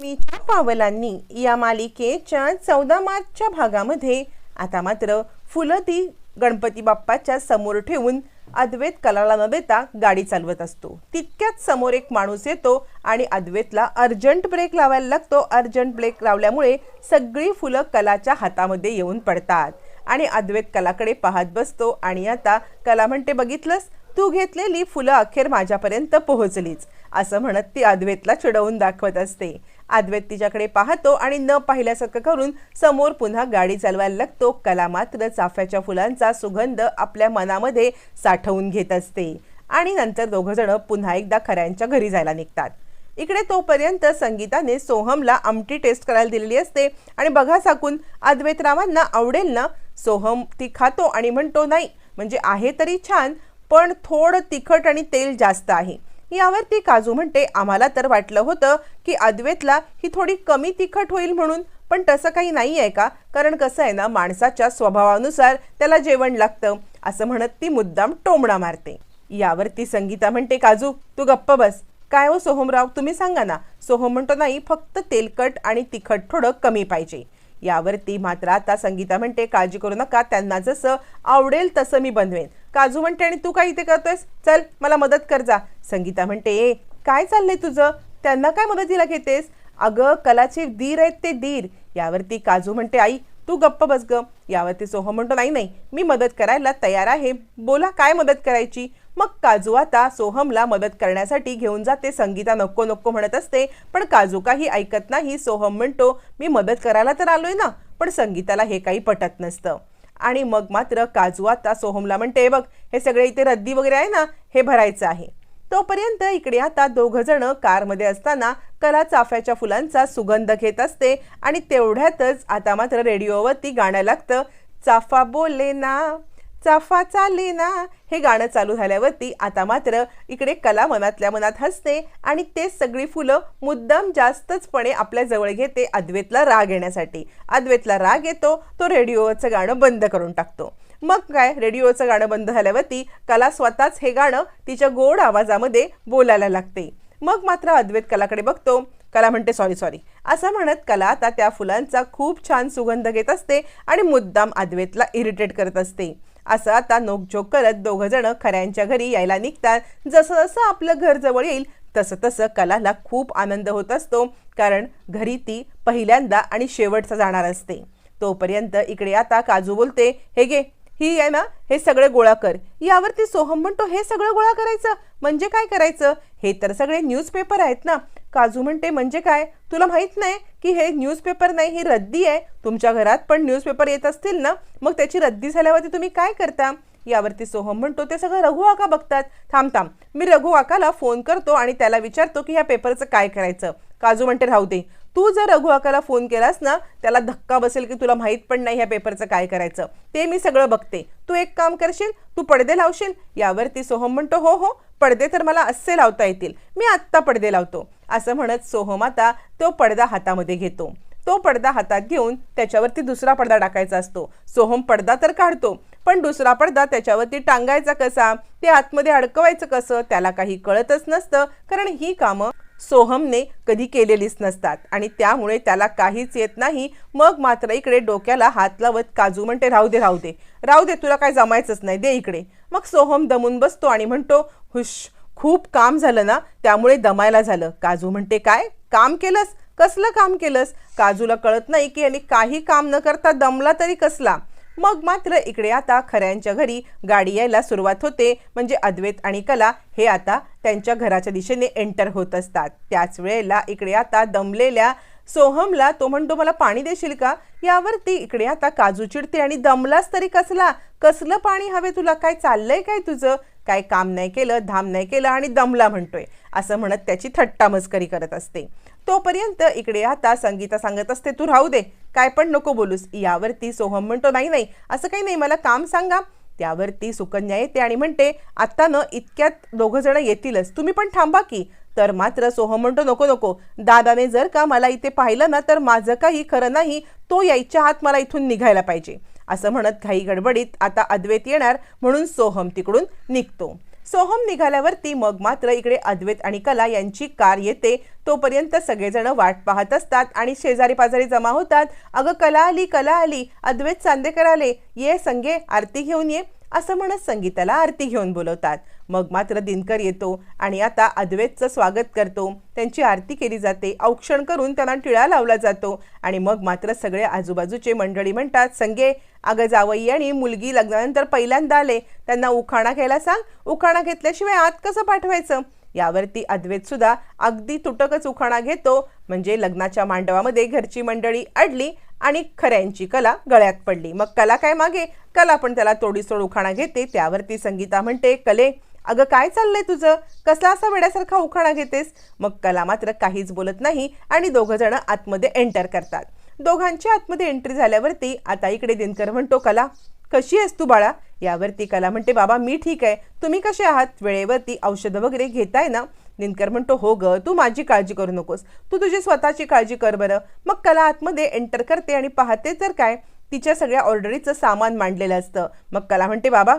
मीच्या पावलांनी या मालिकेच्या चौदा मार्चच्या भागामध्ये आता मात्र फुलं ती गणपती बाप्पाच्या समोर ठेवून अद्वैत कलाला न देता गाडी चालवत असतो. तितक्यात समोर एक माणूस येतो आणि अद्वैतला अर्जंट ब्रेक लावायला लागतो. अर्जंट ब्रेक लावल्यामुळे सगळी फुलं कलाच्या हातामध्ये येऊन पडतात आणि अद्वैत कलाकडे पाहत बसतो. आणि आता कला म्हणते बघितलंस? तू घेतलेली फुलं अखेर माझ्यापर्यंत पोहोचलीच असं म्हणत ती अद्वैतला चिडवून दाखवत असते. अद्वैत तिच्याकडे पाहतो आणि न पाहिल्यासारखं करून समोर पुन्हा गाडी चालवायला लागतो. कला मात्र चाफ्याच्या फुलांचा सुगंध आपल्या मनामध्ये साठवून घेत असते. आणि नंतर दोघंजणं पुन्हा एकदा खऱ्यांच्या घरी जायला निघतात. इकडे तोपर्यंत संगीताने सोहमला आमटी टेस्ट करायला दिलेली असते. आणि बघा साकून अद्वैतरावांना आवडेल ना? सोहम ती खातो आणि म्हणतो नाही म्हणजे आहे तरी छान पण थोडं तिखट आणि तेल जास्त आहे. यावर ती काजू म्हणते आम्हाला तर वाटलं होतं की अद्वेतला ही थोडी कमी तिखट होईल म्हणून पण तसं काही नाही आहे का? कारण कसं आहे ना माणसाच्या स्वभावानुसार त्याला जेवण लागतं. असं म्हणत ती मुद्दाम टोमणा मारते. यावर ती संगीता म्हणते काजू तू गप्प बस. काय हो सोहमराव तुम्ही सांगा ना. सोहम म्हणतो नाही फक्त तेलकट आणि तिखट थोडं कमी पाहिजे. यावरती मात्र आता संगीता म्हणते काळजी करू नका त्यांना जसं आवडेल तसं मी बनवेन. काजू म्हणते आणि तू काय इथे करतोयस? चल मला मदत कर जा. संगीता म्हणते ए काय चाललंय तुझं? त्यांना काय मदतीला घेतेस? अगं कलाचे दीर आहेत ते दीर. यावरती काजू म्हणते आई तू गप्प बस ग. यावरती सोहम म्हणतो नाही नाही मी मदत करायला तयार आहे. बोला काय मदत करायची? मग काजू आता सोहमला मदत करण्यासाठी घेऊन जाते. संगीता नको नको म्हणत असते पण काजू काही ऐकत नाही. सोहम म्हणतो मी मदत करायला तर आलोय ना पण संगीताला हे काही पटत नसतं. आणि मग मात्र काजू आता सोहमला म्हणते बघ हे सगळे इथे रद्दी वगैरे आहे ना हे भरायचं आहे. तोपर्यंत इकडे आता दोघं जण कारमध्ये असताना कला चाफ्याच्या फुलांचा सुगंध घेत असते आणि तेवढ्यातच आता मात्र रेडिओवरती गाणं लागतं चाफा बोले ना चाफा चाले ना हे गाणं चालू झाल्यावरती आता मात्र इकडे कला मनातल्या मनात हसते आणि ते सगळी फुलं मुद्दाम जास्तचपणे आपल्या जवळ घेते अद्वैतला राग येण्यासाठी. अद्वैतला राग येतो तो रेडिओवरचं गाणं बंद करून टाकतो. मग काय रेडिओचं गाणं बंद झाल्यावरती कला स्वतःच हे गाणं तिच्या गोड आवाजामध्ये बोलायला लागते. मग मात्र अद्वैत कलाकडे बघतो. कला म्हणते सॉरी सॉरी असं म्हणत कला आता त्या फुलांचा खूप छान सुगंध घेत असते आणि मुद्दाम अद्वैतला इरिटेट करत असते. असं आता नोकझोक करत दोघं जण खऱ्यांच्या घरी यायला निघतात. जसं जसं आपलं घर जवळ येईल तसं तसं कलाला खूप आनंद होत असतो. कारण घरी ती पहिल्यांदा आणि शेवटचा जाणार असते. तोपर्यंत इकडे आता काजू बोलते हे गे ही आहे ना हे सगळं गोळा कर. यावरती सोहम म्हणतो हे सगळं गोळा करायचं? म्हणजे काय करायचं? हे तर सगळे न्यूजपेपर आहेत ना. काजू म्हणते म्हणजे काय? तुला माहीत नाही की हे न्यूजपेपर नाही ही रद्दी आहे. तुमच्या घरात पण न्यूजपेपर येत असतील ना मग त्याची रद्दी झाल्यावरती तुम्ही काय करता? यावरती सोहम म्हणतो ते सगळं रघु आका बघतात. थांब थांब. मी रघु आकाला फोन करतो आणि त्याला विचारतो की ह्या पेपरचं काय करायचं? काजू म्हणते राहू दे. तू जर रघु आकाला फोन केलास ना त्याला धक्का बसेल की तुला माहीत पण नाही ह्या पेपरचं काय करायचं. ते मी सगळं बघते. तू एक काम करशील तू पडदे लावशील. यावरती सोहम म्हणतो हो हो पडदे तर मला असे लावता येतील. मी आत्ता पडदे लावतो. असं म्हणत सोहम आता तो पडदा हातामध्ये घेतो. तो पडदा हातात घेऊन त्याच्यावरती दुसरा पडदा टाकायचा असतो. सोहम पडदा तर काढतो पण दुसरा पडदा त्याच्यावरती टांगायचा कसा? ते आतमध्ये अडकवायचं कसं? त्याला काही कळतच नसतं कारण ही कामं सोहमने कधी केलेलीच नसतात. आणि त्यामुळे त्याला काहीच येत नाही. मग मात्र इकडे डोक्याला हात लावत काजू म्हणते राहू दे राहू दे. राहू दे तुला काय जमायचंच नाही. दे इकडे. मग सोहम दमून बसतो आणि म्हणतो हुश खूप काम झालं ना त्यामुळे दमायला झालं. काजू म्हणते काय? काम केलंस? कसलं काम केलंस? काजूला कळत नाही की यांनी काही काम न करता दमला तरी कसला? मग मात्र इकडे आता खऱ्यांच्या घरी गाडी यायला सुरुवात होते. म्हणजे अद्वैत आणि कला हे आता त्यांच्या घराच्या दिशेने एंटर होत असतात. त्याच वेळेला इकडे आता दमलेल्या सोहमला तो म्हणतो मला पाणी देशील का? यावरती इकडे आता काजू चिडते आणि दमलास तरी कसला? कसलं पाणी हवे तुला? काय चाललंय काय तुझं? काय काम नाही केलं धाम नाही केलं आणि दमला म्हणतोय असं म्हणत त्याची थट्टा मस्करी करत असते. तोपर्यंत इकडे आता संगीता सांगत असते तू राहू दे. काय पण नको बोलूस. यावरती सोहम म्हणतो नाही नाही असं काही नाही मला काम सांगा. त्यावरती सुकन्या येते आणि म्हणते आत्ता न इतक्यात दोघं जण येतीलच. तुम्ही पण थांबा की. तर मात्र सोहम म्हणतो नको नको. दादाने जर का मला इथे पाहिलं ना तर माझं काही खरं नाही. तो यायच्या हात मला इथून निघायला पाहिजे. असं म्हणत घाई गडबडीत आता अद्वैत येणार म्हणून सोहम तिकडून निघतो. सोहम निघाल्यावरती मग मात्र इकडे अद्वैत आणि कला यांची कार येते. तोपर्यंत सगळेजण वाट पाहत असतात आणि शेजारी पाजारी जमा होतात. अगं कला आली कला आली अद्वैत चांदेकर आले. ये संगे आरती घेऊन ये. असं म्हणत संगीताला आरती घेऊन बोलवतात. मग मात्र दिनकर येतो आणि आता अद्वैतचं स्वागत करतो. त्यांची आरती केली जाते. औक्षण करून त्यांना टिळा लावला जातो. आणि मग मात्र सगळे आजूबाजूचे मंडळी म्हणतात संगे अगं जावई आणि मुलगी लग्नानंतर पहिल्यांदा आले. त्यांना उखाणा घ्यायला सांग. उखाणा घेतल्याशिवाय आत कसं पाठवायचं? यावरती अद्वैत सुद्धा अगदी तुटकच उखाणा घेतो. म्हणजे लग्नाच्या मांडवामध्ये घरची मंडळी अडली आणि खऱ्यांची कला गळ्यात पडली. मग कला काय मागे? कला पण त्याला तोडीसोड उखाणा घेते. त्यावरती संगीता म्हणते कले अगं काय चाललंय तुझं? कसला असा वेड्यासारखा उखाणा घेतेस? मग कला मात्र काहीच बोलत नाही आणि दोघं जण आतमध्ये एंटर करतात. दोघांच्या आतमध्ये एंट्री झाल्यावरती आता इकडे दिनकर म्हणतो कला कशी आहेस तू बाळा? यावरती कला म्हणते बाबा मी ठीक आहे. तुम्ही कसे आहात? वेळेवरती औषधं वगैरे घेताय ना? दिनकर म्हणतो हो ग तू माझी काळजी करू नकोस. तू तुझी स्वतःची काळजी कर बरं. मग कला आतमध्ये एंटर करते आणि पाहते तर काय तिच्या सगळ्या ऑर्डरीचं सामान मांडलेलं असतं. मग कला म्हणते बाबा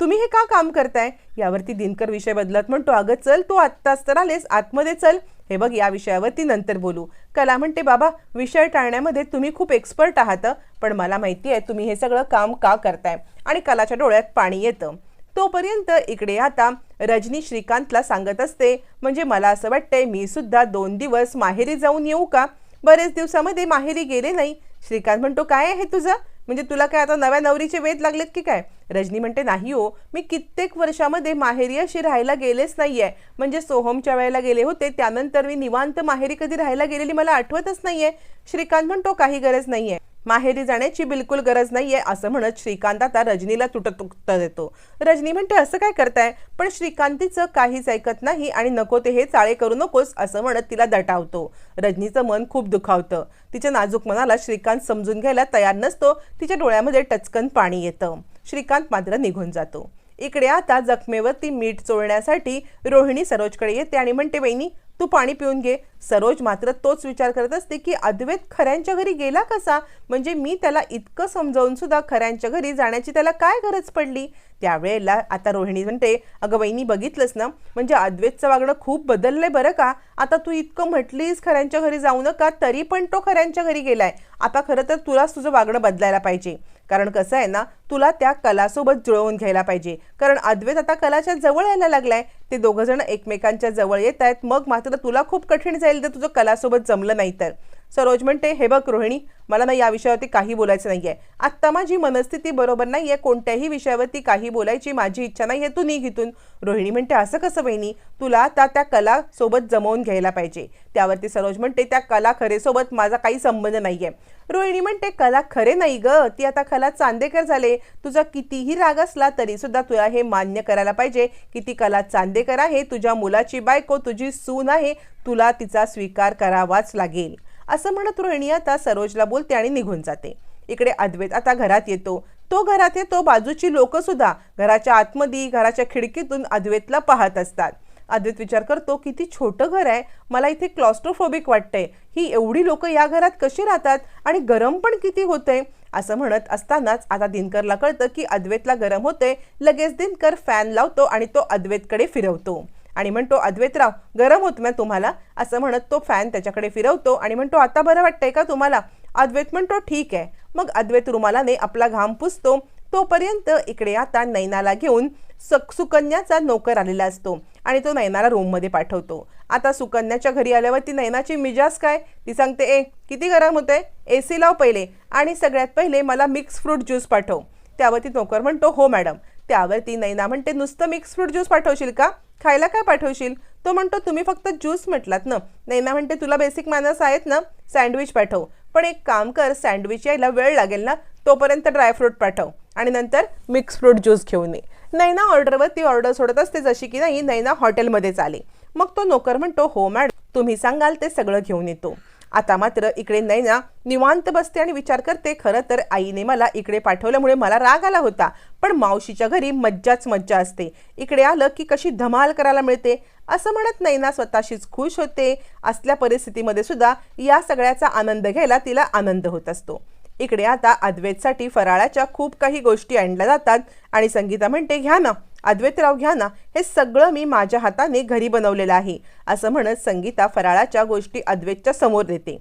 तुम्ही हे का काम करताय? यावरती दिनकर विषय बदलत म्हणतो अगं चल तू आत्ताच तर आलेस आतमध्ये चल. हे बघ या विषयावरती नंतर बोलू. कला म्हणते बाबा विषय टाळण्यामध्ये तुम्ही खूप एक्सपर्ट आहात पण मला माहिती आहे तुम्ही हे सगळं काम का करताय? आणि कलाच्या डोळ्यात पाणी येतं. तोपर्यंत इकडे आता रजनी श्रीकांतला सांगत असते म्हणजे मला असं वाटतंय मी सुद्धा दोन दिवस माहेरी जाऊन येऊ का? बरेच दिवसामध्ये माहेरी गेले नाही. श्रीकांत म्हणतो काय आहे तुझं? म्हणजे तुला काय आता नव्या नवरीचे वेध लागलेत की काय? रजनी म्हणते नाही हो मी कित्येक वर्षामध्ये माहेरी अशी राहायला गेलेच नाही आहे म्हणजे सोहमच्या वेळेला गेले होते त्यानंतर मी निवांत माहेरी कधी राहायला गेलेली मला आठवतच नाही आहे श्रीकांत म्हणतो काही गरज नाही आहे माहेरी जाण्याची बिलकुल गरज नाहीये असं म्हणत श्रीकांत आता रजनीला तुटत उत्तर देतो. रजनी म्हणते असं काय करताय? पण श्रीकांतीचं काहीच ऐकत नाही आणि नको ते हे चाळे करू नकोस असं म्हणत तिला दटावतो. रजनीचं मन खूप दुखावतं. तिच्या नाजूक मनाला श्रीकांत समजून घ्यायला तयार नसतो. तिच्या डोळ्यामध्ये टचकन पाणी येतं. श्रीकांत मात्र निघून जातो. इकडे आता जखमेवरती मीठ चोळण्यासाठी रोहिणी सरोजकडे येते आणि म्हणते वहिनी तू पाणी पिऊन घे. सरोज मात्र तोच विचार करत असते की अद्वैत खऱ्यांच्या घरी गेला कसा? म्हणजे मी त्याला इतकं समजावून सुद्धा खऱ्यांच्या घरी जाण्याची त्याला काय गरज पडली? त्यावेळेला आता रोहिणी म्हणते अगं बहिणी बघितलंस ना? म्हणजे अद्वैतचं वागणं खूप बदललंय बरं का? आता तू इतकं म्हटलीस खऱ्यांच्या घरी जाऊ नका तरी पण तो खऱ्यांच्या घरी गेलाय. आता खरं तर तुलाच तुझं वागणं बदलायला पाहिजे. कारण कसं आहे ना तुला त्या कलासोबत जुळवून घ्यायला पाहिजे. कारण अद्वैत आता कलाच्या जवळ यायला लागलाय. ते दोघं जण एकमेकांच्या जवळ येत आहेत. मग मात्र तुला खूप कठीण जाईल तर तुझं कलासोबत जमलं नाही तर. सरोज म्हणते हे बघ रोहिणी मला ना या विषयावरती काही बोलायचं नाही आहे आत्ता माझी मनस्थिती बरोबर नाही आहे कोणत्याही विषयावरती काही बोलायची माझी इच्छा नाही आहे तू नी घेतून रोहिणी म्हणते असं कसं बहिणी? तुला आता त्या कला सोबत जमवून घ्यायला पाहिजे. त्यावरती सरोज म्हणते त्या कला खरेसोबत माझा काही संबंध नाही आहे रोहिणी म्हणते कला खरे नाही ग ती आता कला चांदेकर झाले. तुझा कितीही राग असला तरी सुद्धा तुला हे मान्य करायला पाहिजे की ती कला चांदेकर आहे. तुझ्या मुलाची बायको तुझी सून आहे. तुला तिचा स्वीकार करावाच लागेल. असं म्हणत रोहिणी आता सरोजला बोलते आणि निघून जाते. इकडे अद्वैत आता घरात येतो. तो घरात येतो बाजूची लोक सुद्धा घराच्या आतमध्ये घराच्या खिडकीतून अद्वैतला पाहत असतात. अद्वैत विचार करतो किती छोटं घर आहे. मला इथे क्लॉस्ट्रोफोबिक वाटतंय. ही एवढी लोक या घरात कशी राहतात? आणि गरम पण किती होतंय? असं म्हणत असतानाच आता दिनकरला कळतं की अद्वैतला गरम होते लगेच दिनकर फॅन लावतो आणि तो अद्वैतकडे फिरवतो. आणि म्हणतो अद्वैतराव गरम होत मॅ तुम्हाला. असं म्हणत तो फॅन त्याच्याकडे फिरवतो आणि म्हणतो आता बरं वाटतंय का तुम्हाला? अद्वैत म्हणतो ठीक आहे. मग अद्वैत रुमालाने आपला घाम पुसतो. तोपर्यंत इकडे आता नैनाला घेऊन सक सुकन्याचा नोकर आलेला असतो आणि तो नैनाला रूममध्ये पाठवतो. आता सुकन्याच्या घरी आल्यावर ती नैनाची मिजाज काय? ती सांगते ए किती गरम होते ए सी लाव पहिले आणि सगळ्यात पहिले मला मिक्स फ्रूट ज्यूस पाठव. त्यावर ती नोकर म्हणतो हो मॅडम. त्यावर ती नैना म्हणते नुसतं मिक्स फ्रूट ज्यूस पाठवशील का? खायला काय पाठवशील? तो म्हणतो तुम्ही फक्त ज्यूस म्हटलात ना. नैना म्हणते तुला बेसिक मॅनर्स आहेत ना सँडविच पाठव. पण एक काम कर सँडविच यायला वेळ लागेल ना तोपर्यंत ड्रायफ्रूट पाठव. आणि नंतर मिक्स फ्रूट ज्यूस घेऊन ये. नैना ऑर्डरवर ती ऑर्डर सोडत असते जशी की नाही नैना हॉटेलमध्येच आली. मग तो नोकर म्हणतो हो मॅडम तुम्ही सांगाल ते सगळं घेऊन येतो. आता मात्र इकडे नैना निवांत बसते आणि विचार करते खरं तर आईने मला इकडे पाठवल्यामुळे मला राग आला होता पण मावशीच्या घरी मज्जाच मज्जा असते. इकडे आलं की कशी धमाल करायला मिळते? असं म्हणत नैना स्वतःशीच खुश होते. असल्या परिस्थितीमध्ये सुद्धा या सगळ्याचा आनंद घ्यायला तिला आनंद होत असतो. इकडे आता अद्वैतसाठी फराळाच्या खूप काही गोष्टी आणल्या जातात आणि संगीता म्हणते घ्या ना अद्वैतराव घ्या ना हे सगळं मी माझ्या हाताने घरी बनवलेलं आहे असं म्हणत संगीता फराळाच्या गोष्टी अद्वैतच्या समोर देते.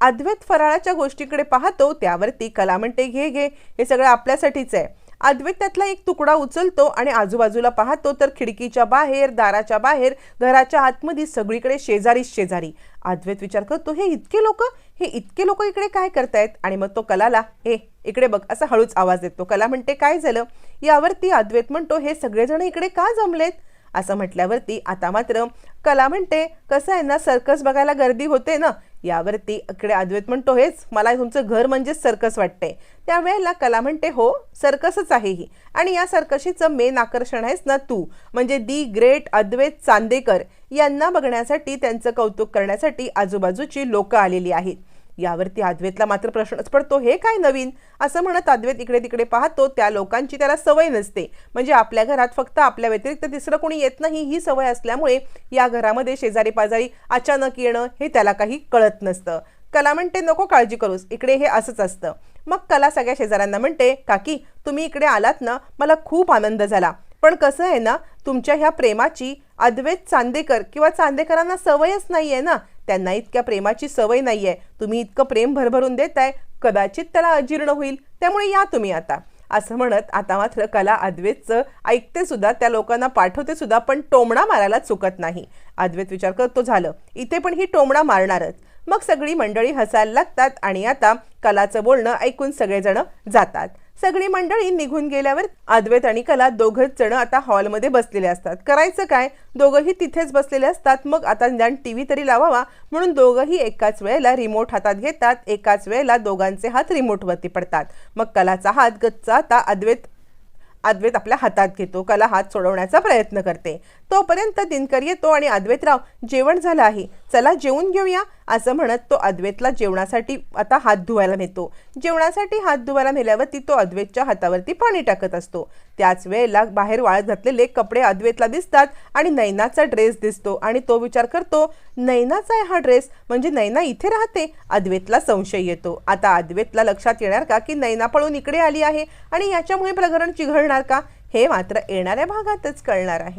अद्वैत फराळाच्या गोष्टीकडे पाहतो त्यावरती कला म्हणते घे घे हे सगळं आपल्यासाठीच आहे. अद्वैत त्यातला एक तुकडा उचलतो आणि आजूबाजूला पाहतो तर खिडकीच्या बाहेर दाराच्या बाहेर घराच्या आतमध्ये सगळीकडे शेजारीच शेजारी. अद्वैत विचार करतो हे इतके लोक? हे इतके लोक इकडे काय करतायत? आणि मग तो कलाला हे इकडे बघ असा हळूच आवाज देतो. कला म्हणते काय झालं? यावरती अद्वैत म्हणतो हे सगळेजण इकडे का जमलेत? असं म्हटल्यावरती आता मात्र कला म्हणते कसं आहे ना सर्कस बघायला गर्दी होते ना यावरती इकडे अद्वैत म्हणतो हेच मला तुमचं घर म्हणजेच सर्कस वाटते. त्यावेळेला कला म्हणते हो सर्कसच आहे ही. आणि या सर्कशीचं मेन आकर्षण आहेस ना तू म्हणजे दी ग्रेट अद्वैत चांदेकर. यांना बघण्यासाठी त्यांचं कौतुक करण्यासाठी आजूबाजूची लोकं आलेली आहेत. यावरती अद्वैतला मात्र प्रश्नच पडतो हे काय नवीन? असं म्हणत अद्वैत इकडे तिकडे पाहतो त्या लोकांची त्याला सवय नसते. म्हणजे आपल्या घरात फक्त आपल्या व्यतिरिक्त तिसरं कोणी येत नाही ही सवय असल्यामुळे या घरामध्ये शेजारी पाजारी अचानक येणं हे त्याला काही कळत नसतं. कला म्हणते नको काळजी करूस इकडे हे असंच असतं. मग कला सगळ्या शेजाऱ्यांना म्हणते काकी तुम्ही इकडे आलात ना मला खूप आनंद झाला. पण कसं आहे ना तुमच्या ह्या प्रेमाची अद्वैत चांदेकर किंवा चांदेकरांना सवयच नाही आहे ना. त्यांना इतक्या प्रेमाची सवय नाही आहे तुम्ही इतकं प्रेम भरभरून देताय कदाचित त्याला अजीर्ण होईल. त्यामुळे या तुम्ही आता. असं म्हणत आता मात्र कला अद्वैतचं ऐकते सुद्धा त्या लोकांना पाठवते सुद्धा पण टोमणा मारायला चुकत नाही. अद्वैत विचार करतो झालं. इथे पण ही टोमणा मारणारच. मग सगळी मंडळी हसायला लागतात आणि आता कलाचं बोलणं ऐकून सगळेजण जातात. सगळी मंडळी निघून गेल्यावर अद्वैत आणि कला दोघच जण आता हॉलमध्ये बसलेले असतात. करायचं काय? दोघंही तिथेच बसलेले असतात. मग आता निदान टी व्ही तरी लावावा. म्हणून दोघंही एकाच वेळेला रिमोट हातात घेतात. एकाच वेळेला दोघांचे हात रिमोटवरती पडतात. मग कलाचा हात गच्चा आता अद्वैत अद्वैत आपल्या हातात घेतो. कला हात सोडवण्याचा प्रयत्न करते. तोपर्यंत दिनकर येतो आणि अद्वैतराव जेवण झालं आहे. चला जेवून घेऊया असं म्हणत तो अद्वैतला जेवणासाठी आता हात धुवायला नेतो. जेवणासाठी हात धुवायला नेल्यावरती तो अद्वैतच्या हातावरती पाणी टाकत असतो. त्याच वेळेला बाहेर वाळत घातलेले कपडे अद्वैतला दिसतात आणि नैनाचा ड्रेस दिसतो आणि तो विचार करतो नैनाचा आहे हा ड्रेस? म्हणजे नैना इथे राहते? अद्वैतला संशय येतो. आता अद्वैतला लक्षात येणार का की नैना पळून इकडे आली आहे आणि याच्यामुळे प्रकरण चिघळणार का? हे मात्र येणाऱ्या भागातच कळणार आहे.